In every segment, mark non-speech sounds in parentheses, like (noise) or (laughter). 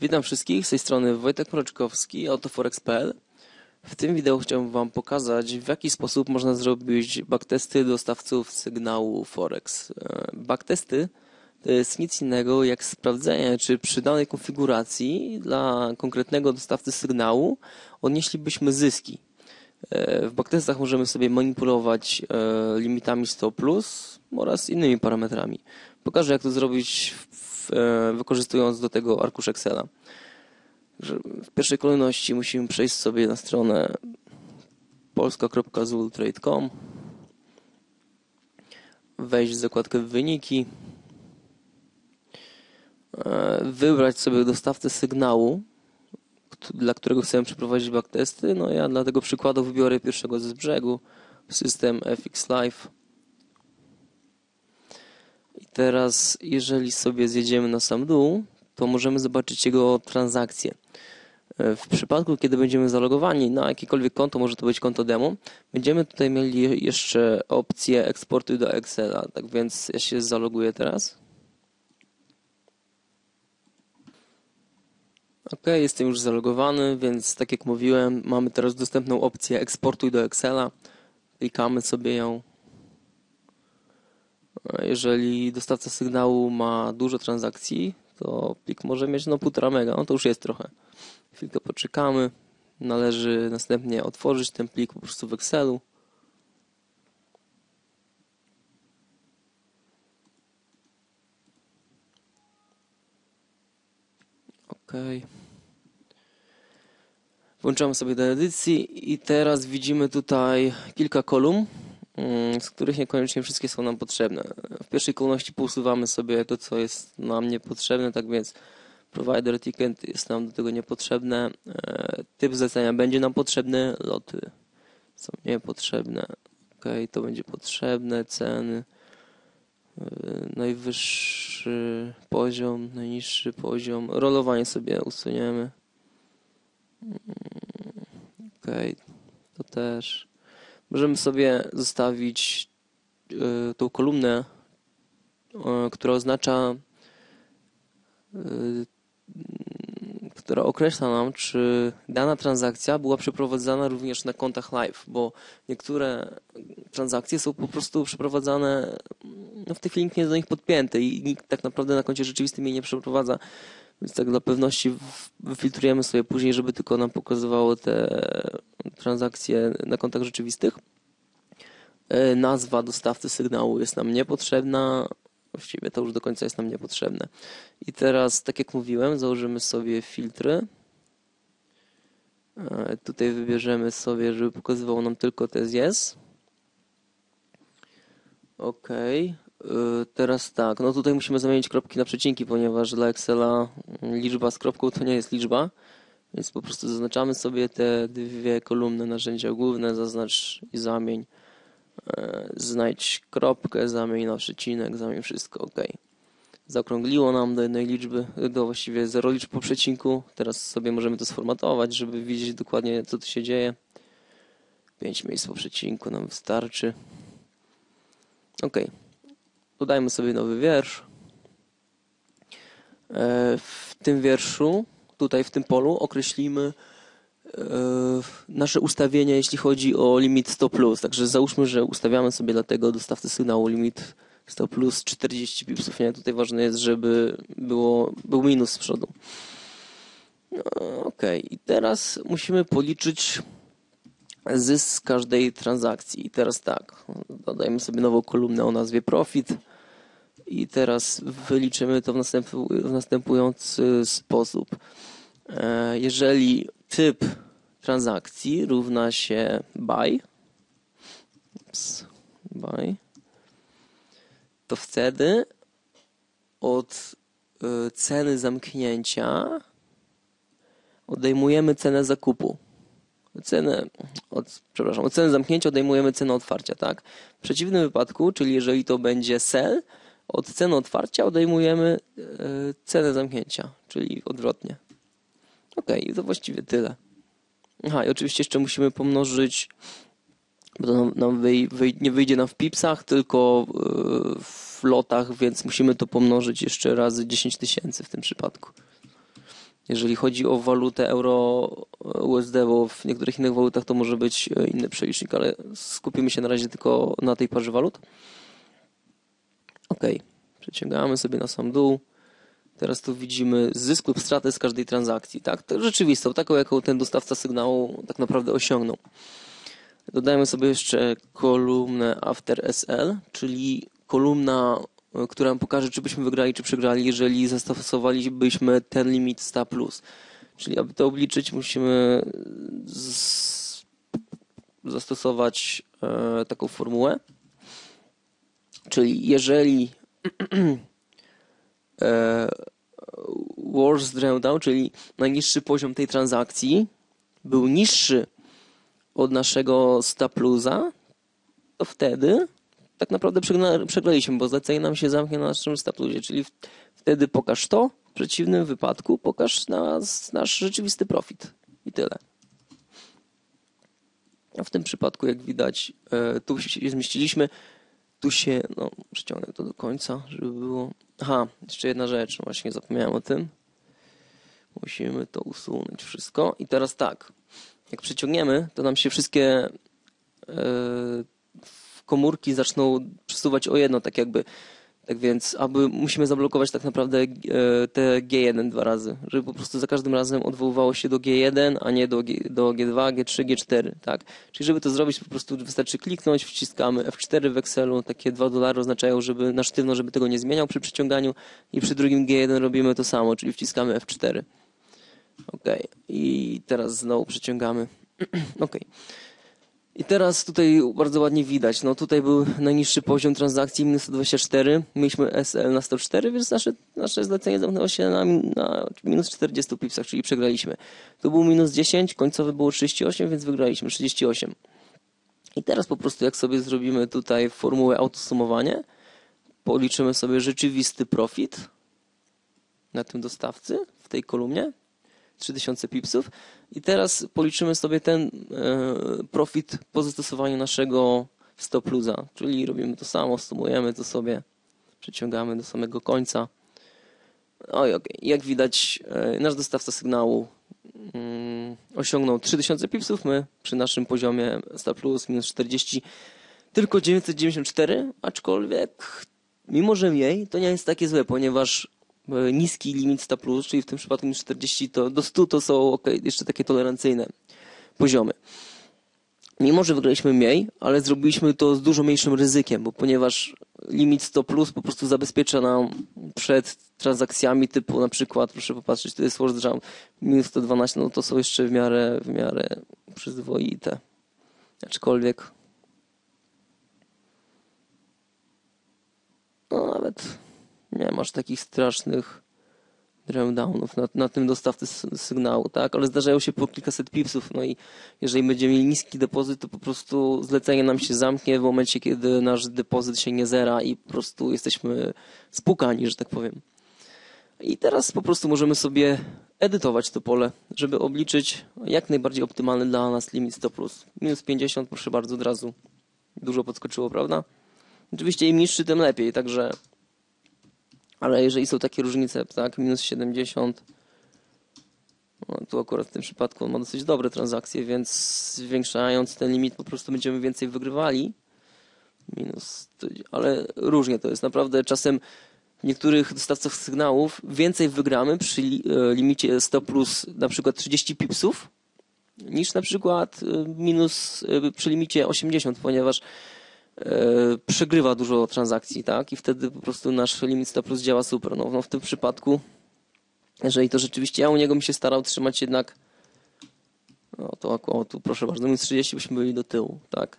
Witam wszystkich, z tej strony Wojtek Mroczkowski, autoforex.pl. W tym wideo chciałbym Wam pokazać, w jaki sposób można zrobić backtesty dostawców sygnału Forex. E, backtesty to jest nic innego jak sprawdzenie, czy przy danej konfiguracji dla konkretnego dostawcy sygnału odnieślibyśmy zyski. E, w backtestach możemy sobie manipulować e, limitami stop plus oraz innymi parametrami. Pokażę, jak to zrobić E, wykorzystując do tego arkusz Excela. W pierwszej kolejności musimy przejść sobie na stronę polska.zultrade.com wejść w zakładkę wyniki e, wybrać sobie dostawcę sygnału dla którego chcemy przeprowadzić backtesty. No ja dla tego przykładu wybiorę pierwszego z brzegu system FX Live Teraz, jeżeli sobie zjedziemy na sam dół, to możemy zobaczyć jego transakcje. E, w przypadku, kiedy będziemy zalogowani na jakiekolwiek konto, może to być konto demo, będziemy tutaj mieli jeszcze opcję eksportu do Excela. Tak więc ja się zaloguję teraz. Ok, jestem już zalogowany, więc tak jak mówiłem, mamy teraz dostępną opcję eksportuj do Excela. Klikamy sobie ją. Jeżeli dostawca sygnału ma dużo transakcji, to plik może mieć no 1,5 mega, no to już jest trochę. Chwilkę poczekamy. Należy następnie otworzyć ten plik po prostu w Excelu. OK. Włączamy sobie do edycji i teraz widzimy tutaj kilka kolumn. Mm, z których niekoniecznie wszystkie są nam potrzebne. W pierwszej kolejności pousuwamy sobie to, co jest nam niepotrzebne, tak więc provider ticket jest nam do tego niepotrzebne, e, typ zlecenia będzie nam potrzebny, loty są niepotrzebne, ok, to będzie potrzebne, ceny, e, najwyższy poziom, najniższy poziom, rolowanie sobie usuniemy, mm, ok, to też możemy sobie zostawić e, tą kolumnę, e, która oznacza, e, która określa nam, czy dana transakcja była przeprowadzana również na kontach live, bo niektóre transakcje są po prostu przeprowadzane, no w tej chwili nikt nie jest do nich podpięty i nikt tak naprawdę na koncie rzeczywistym jej nie przeprowadza. Więc tak dla pewności wyfiltrujemy sobie później, żeby tylko nam pokazywało te transakcje na kontach rzeczywistych. E, nazwa dostawcy sygnału jest nam niepotrzebna. Właściwie to już do końca jest nam niepotrzebne. I teraz, tak jak mówiłem, założymy sobie filtry. E, tutaj wybierzemy sobie, żeby pokazywało nam tylko te yes. OK. Y, teraz tak, no tutaj musimy zamienić kropki na przecinki, ponieważ dla Excela liczba z kropką to nie jest liczba, więc po prostu zaznaczamy sobie te dwie kolumny narzędzia główne, zaznacz i zamień. Y, znajdź kropkę, zamień na przecinek, zamień wszystko, ok. Zaokrągliło nam do jednej liczby, do właściwie zero liczb po przecinku. Teraz sobie możemy to sformatować, żeby widzieć dokładnie co tu się dzieje. 5 miejsc po przecinku nam wystarczy. Ok. Dodajmy sobie nowy wiersz. E, w tym wierszu, tutaj w tym polu określimy e, nasze ustawienia, jeśli chodzi o limit 100 plus. Także załóżmy, że ustawiamy sobie dla tego dostawcy sygnału limit 100 plus 40 pipsów. Nie? Tutaj ważne jest, żeby było, był minus z przodu. No, ok, i teraz musimy policzyć zysk każdej transakcji. I teraz tak, dodajmy sobie nową kolumnę o nazwie profit. I teraz wyliczymy to w, w następujący sposób. E, jeżeli typ transakcji równa się buy, buy to wtedy od e, ceny zamknięcia odejmujemy cenę zakupu. Cenę, od, przepraszam, od ceny zamknięcia odejmujemy cenę otwarcia, tak? W przeciwnym wypadku, czyli jeżeli to będzie sell, od ceny otwarcia odejmujemy e, cenę zamknięcia, czyli odwrotnie. Ok, to właściwie tyle. Aha, i oczywiście jeszcze musimy pomnożyć, bo to nam wyj, wyj, nie wyjdzie nam w pipsach, tylko e, w lotach, więc musimy to pomnożyć jeszcze razy 10 tysięcy w tym przypadku. Jeżeli chodzi o walutę euro USD, bo w niektórych innych walutach to może być inny przelicznik, ale skupimy się na razie tylko na tej parze walut. OK, przeciągamy sobie na sam dół. Teraz tu widzimy zysk lub stratę z każdej transakcji, tak? To rzeczywistą, taką jaką ten dostawca sygnału tak naprawdę osiągnął. Dodajmy sobie jeszcze kolumnę After SL, czyli kolumna, która pokaże, czy byśmy wygrali, czy przegrali, jeżeli zastosowalibyśmy ten limit 100+. Plus. Czyli aby to obliczyć, musimy zastosować e, taką formułę. Czyli jeżeli (clears throat) e, worst drawdown, czyli najniższy poziom tej transakcji był niższy od naszego stapluza, to wtedy tak naprawdę przegraliśmy, bo zlecenie nam się zamknie na naszym stapluzie, czyli wtedy pokaż to, w przeciwnym wypadku pokaż nas, nasz rzeczywisty profit i tyle. A w tym przypadku, jak widać, e, tu się zmieściliśmy, tu się, no, przyciągnę to do końca, żeby było. Aha, jeszcze jedna rzecz, właśnie zapomniałem o tym. Musimy to usunąć wszystko. I teraz tak, jak przyciągniemy, to nam się wszystkie yy, komórki zaczną przesuwać o jedno, tak jakby. Tak więc, aby musimy zablokować tak naprawdę e, te G1 dwa razy, żeby po prostu za każdym razem odwoływało się do G1, a nie do, G, do G2, G3, G4, tak? Czyli żeby to zrobić, po prostu wystarczy kliknąć, wciskamy F4 w Excelu, takie 2 dolary oznaczają, żeby na sztywno, żeby tego nie zmieniał przy przyciąganiu i przy drugim G1 robimy to samo, czyli wciskamy F4. Ok, i teraz znowu przyciągamy. (clears throat) ok. I teraz tutaj bardzo ładnie widać, no tutaj był najniższy poziom transakcji, minus 124, mieliśmy SL na 104, więc nasze, nasze zlecenie zamknęło się na, na minus 40 pipsach, czyli przegraliśmy. Tu był minus 10, końcowe było 38, więc wygraliśmy 38. I teraz po prostu jak sobie zrobimy tutaj formułę autosumowanie, policzymy sobie rzeczywisty profit na tym dostawcy w tej kolumnie, 3000 pipsów. I teraz policzymy sobie ten e, profit po zastosowaniu naszego stop plusa, czyli robimy to samo, sumujemy to sobie, przeciągamy do samego końca. Oj, okay. Jak widać, e, nasz dostawca sygnału mm, osiągnął 3000 pipsów, my przy naszym poziomie stop plus minus 40 tylko 994, aczkolwiek mimo, że mniej, to nie jest takie złe, ponieważ niski limit 100+, plus, czyli w tym przypadku minus 40 to do 100 to są jeszcze takie tolerancyjne poziomy. Mimo, że wygraliśmy mniej, ale zrobiliśmy to z dużo mniejszym ryzykiem, bo ponieważ limit 100 plus po prostu zabezpiecza nam przed transakcjami typu na przykład, proszę popatrzeć, to jest Force Jump minus 112, no to są jeszcze w miarę, w miarę przyzwoite. Aczkolwiek no nawet nie masz takich strasznych drawdownów na, na tym dostawcy sygnału, tak? Ale zdarzają się po kilkaset pipsów, no i jeżeli będziemy mieli niski depozyt, to po prostu zlecenie nam się zamknie w momencie, kiedy nasz depozyt się nie zera i po prostu jesteśmy spukani, że tak powiem. I teraz po prostu możemy sobie edytować to pole, żeby obliczyć jak najbardziej optymalny dla nas limit 100+. Plus. Minus 50, proszę bardzo, od razu dużo podskoczyło, prawda? Oczywiście im niższy, tym lepiej, także ale jeżeli są takie różnice, tak, minus 70, no, tu akurat w tym przypadku on ma dosyć dobre transakcje, więc zwiększając ten limit po prostu będziemy więcej wygrywali. Minus, ale różnie to jest. Naprawdę czasem w niektórych dostawcach sygnałów więcej wygramy przy e, limicie 100 plus na przykład 30 pipsów niż na przykład e, minus e, przy limicie 80, ponieważ przegrywa dużo transakcji, tak? I wtedy po prostu nasz limit stop plus działa super. No, no w tym przypadku, jeżeli to rzeczywiście ja u niego mi się starał trzymać jednak no to o, tu proszę bardzo, minus 30 byśmy byli do tyłu, tak?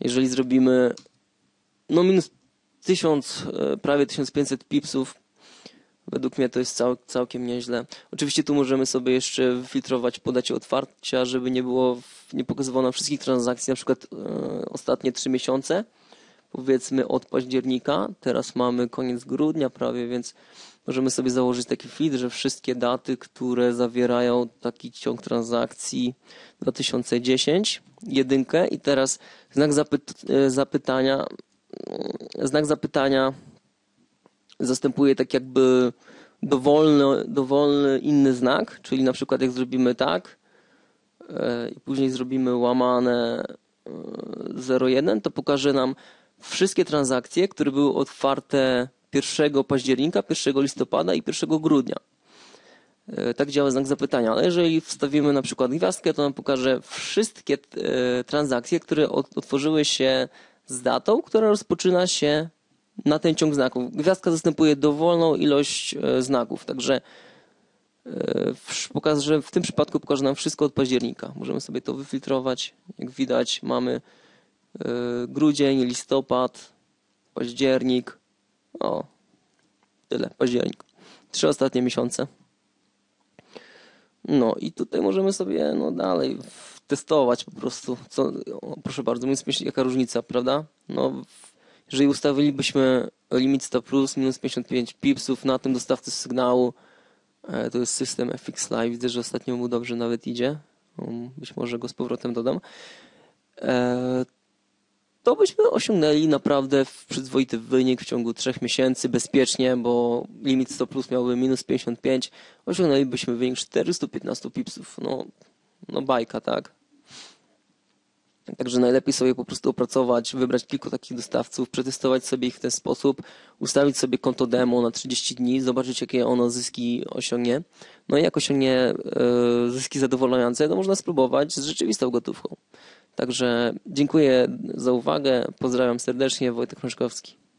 Jeżeli zrobimy no minus 1000, e, prawie 1500 pipsów, Według mnie to jest cał, całkiem nieźle. Oczywiście tu możemy sobie jeszcze filtrować podacie otwarcia, żeby nie było, nie pokazywało nam wszystkich transakcji, na przykład e, ostatnie trzy miesiące, powiedzmy od października, teraz mamy koniec grudnia prawie, więc możemy sobie założyć taki feed, że wszystkie daty, które zawierają taki ciąg transakcji 2010, jedynkę i teraz znak e, zapytania, znak zapytania zastępuje tak jakby dowolny, dowolny inny znak, czyli na przykład jak zrobimy tak e, i później zrobimy łamane e, 01, to pokaże nam wszystkie transakcje, które były otwarte 1 października, 1 listopada i 1 grudnia. E, Tak działa znak zapytania, ale jeżeli wstawimy na przykład gwiazdkę, to nam pokaże wszystkie e, transakcje, które otworzyły się z datą, która rozpoczyna się na ten ciąg znaków. Gwiazdka zastępuje dowolną ilość e, znaków, także e, w- pokaże, w tym przypadku pokaże nam wszystko od października. Możemy sobie to wyfiltrować. Jak widać mamy e, grudzień, listopad, październik. O, tyle, październik. Trzy ostatnie miesiące. No i tutaj możemy sobie no dalej testować po prostu. Co, o, proszę bardzo, mówiąc jaka różnica, prawda? No, jeżeli ustawilibyśmy limit 100 plus minus 55 pipsów na tym dostawcy sygnału, e, to jest system FX Live, widzę, że ostatnio mu dobrze nawet idzie. Um, Być może go z powrotem dodam. E, to byśmy osiągnęli naprawdę przyzwoity wynik w ciągu trzech miesięcy bezpiecznie, bo limit 100 plus miałby minus 55, osiągnęlibyśmy wynik 415 pipsów. No, no bajka, tak? Także najlepiej sobie po prostu opracować, wybrać kilku takich dostawców, przetestować sobie ich w ten sposób, ustawić sobie konto demo na 30 dni, zobaczyć jakie ono zyski osiągnie. No i jak osiągnie e, zyski zadowalające, to można spróbować z rzeczywistą gotówką. Także dziękuję za uwagę, pozdrawiam serdecznie, Wojtek Myszkowski.